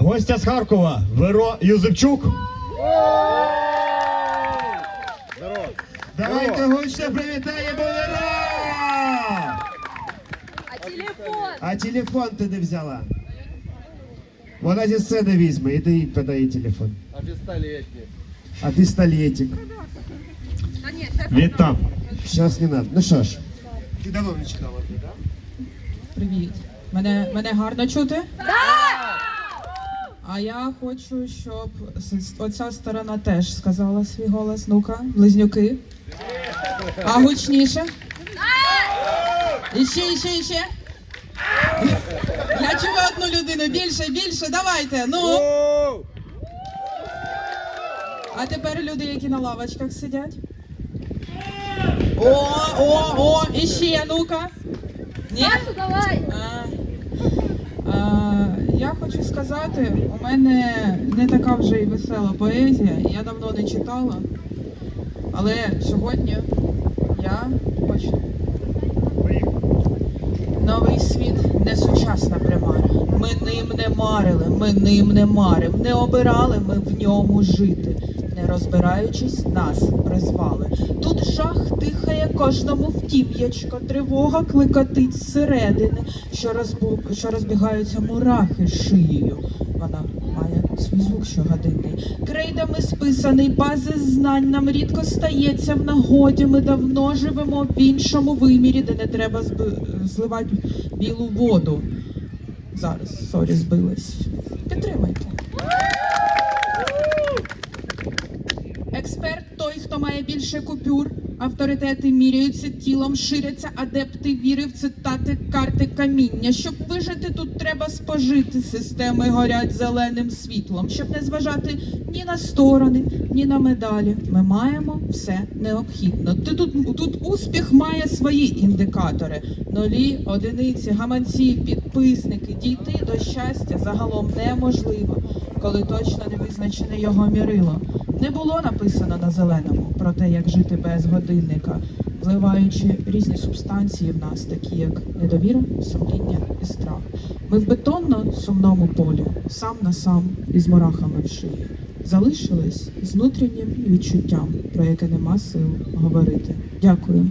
Гостя з Харкова Веро Юзепчук. Давайте гостя привітаємо Веро! А телефон? А телефон ти не взяла. Вона зі сцени візьме, іди їй подай телефон. А пистолетник. А пістолетик. Сейчас Вітам. Зараз не надо. Ну що ж. Ти давно не читала, так? Привіт. Мене, мене гарно чути? А я хочу, щоб оця сторона теж сказала свій голос. Ну-ка, близнюки. А гучніше? Іще, іще, іще. Я чую одну людину. Більше, більше, давайте. Ну. А тепер люди, які на лавочках сидять. О, о, о, іще, ну-ка. Ні? Давай. А, а, я хочу сказати, у мене не така вже і весела поезія, я давно не читала. Але сьогодні я хочу. Новий світ не сучасна примара. Ми ним не марили, ми ним не марим, не обирали ми в ньому жити. Не розбираючись, нас призвали. Тут жах дихає кожному в тім'ячко, тривога кликотить зсередини, що, розбу... що розбігаються мурахи шиєю. Вона має свій звук щогодинний. Крейдами списаний, бази знань нам рідко стається в нагоді. Ми давно живемо в іншому вимірі, де не треба зби- зливати білу воду. Зараз, сорі, збилась. Підтримайте. Має більше купюр. Авторитети міряються тілом, ширяться адепти віри в цитати карти каміння. Щоб вижити, тут треба спожити. Системи горять зеленим світлом. Щоб не зважати ні на сторони, ні на медалі. Ми маємо все необхідно. Тут, тут успіх має свої індикатори: нулі, одиниці, гаманці, підписники. Дійти до щастя загалом неможливо, коли точно не визначене його мірило. Не було написано на зеленому про те, як жити без годинника, вливаючи різні субстанції в нас, такі як недовіра, сумління і страх. Ми в бетонно сумному полі, сам на сам із мурахами в шиї, залишились з внутрішнім відчуттям, про яке нема сил говорити. Дякую.